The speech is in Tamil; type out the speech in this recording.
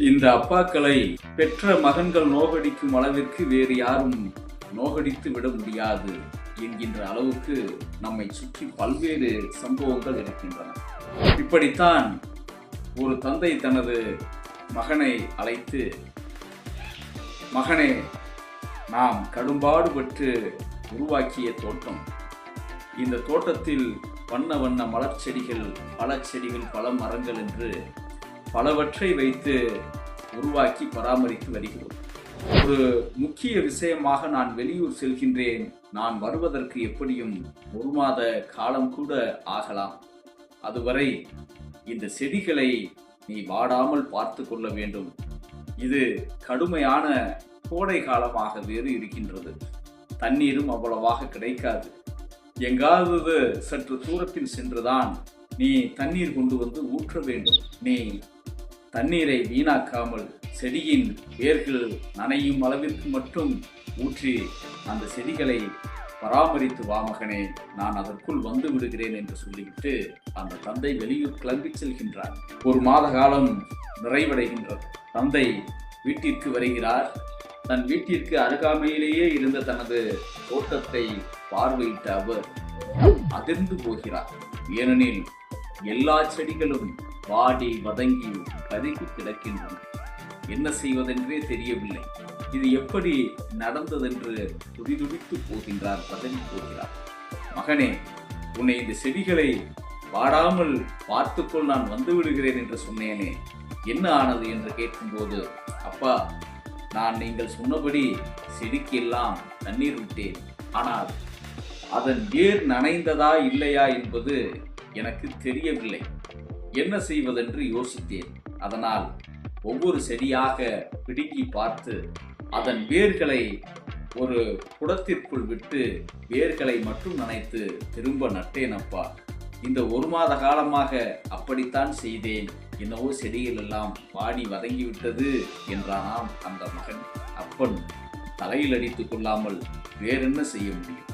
இந்த அப்பாக்களை பெற்ற மகன்கள் நோகடிக்கும் அளவிற்கு வேறு யாரும் நோகடித்து விட முடியாது என்கின்ற அளவுக்கு நம்மை சுற்றி பல்வேறு சம்பவங்கள் இருக்கின்றன. இப்படித்தான் ஒரு தந்தை தனது மகனை அழைத்து மகனே நாம் கடும்பாடுபட்டு உருவாக்கிய தோட்டம். இந்த தோட்டத்தில் வண்ண வண்ண மலர் செடிகள் பல செடிகள் பல மரங்கள் என்று பலவற்றை வைத்து உருவாக்கி பராமரித்து வருகிறோம். ஒரு முக்கிய விஷயமாக நான் வெளியூர் செல்கின்றேன். நான் வருவதற்கு எப்படியும் ஒரு மாத காலம் கூட ஆகலாம். அதுவரை இந்த செடிகளை நீ வாடாமல் பார்த்து கொள்ள வேண்டும். இது கடுமையான கோடை காலமாக வேறு இருக்கின்றது. தண்ணீரும் அவ்வளவாக கிடைக்காது. எங்காவது சற்று தூரத்தில் சென்றுதான் நீ தண்ணீர் கொண்டு வந்து ஊற்ற வேண்டும். நீ தண்ணீரை வீணாக்காமல் செடியின் வேர்கள் நனையும் அளவிற்கு மட்டும் ஊற்றி அந்த செடிகளை பராமரித்து வா மகனே நான் அதற்குள் வந்து விடுகிறேன் என்று சொல்லிவிட்டு அந்த தந்தை வெளியூர் கிளம்பி செல்கின்றார். ஒரு மாத காலம் நிறைவடைகின்றது. தந்தை வீட்டிற்கு வருகிறார். தன் வீட்டிற்கு அருகாமையிலேயே இருந்த தனது தோட்டத்தை பார்வையிட்ட அவர் அதிர்ந்து போகிறார். ஏனெனில் எல்லா செடிகளும் வாடி வதங்கி கருகி கிடக்கின்றன. என்ன செய்வதென்றே தெரியவில்லை. இது எப்படி நடந்ததென்று துடிதுடித்து போகின்றார் பதவி போகிறார். மகனே உன்னை இந்த செடிகளை வாடாமல் பார்த்துக்கொள் நான் வந்து விடுகிறேன் என்று சொன்னேனே. என்ன ஆனது என்று கேட்கும்போது அப்பா நான் நீங்கள் சொன்னபடி செடிக்கு எல்லாம் தண்ணீர் விட்டேன். ஆனால் அதன் வேர் நனைந்ததா இல்லையா என்பது எனக்கு தெரியவில்லை. என்ன செய்வதென்று யோசித்தேன். அதனால் ஒவ்வொரு செடியாக பிடுங்கி பார்த்து அதன் வேர்களை ஒரு குடத்திற்குள் விட்டு வேர்களை மட்டும் நனைத்து திரும்ப நட்டேன் அப்பா இந்த ஒரு மாத காலமாக அப்படித்தான் செய்தேன். என்னவோ செடிகள் எல்லாம் வாடி வதங்கிவிட்டது என்றானாம் அந்த மகன். அப்பன் தலையில் அடித்துக் கொள்ளாமல் வேறென்ன செய்ய முடியும்?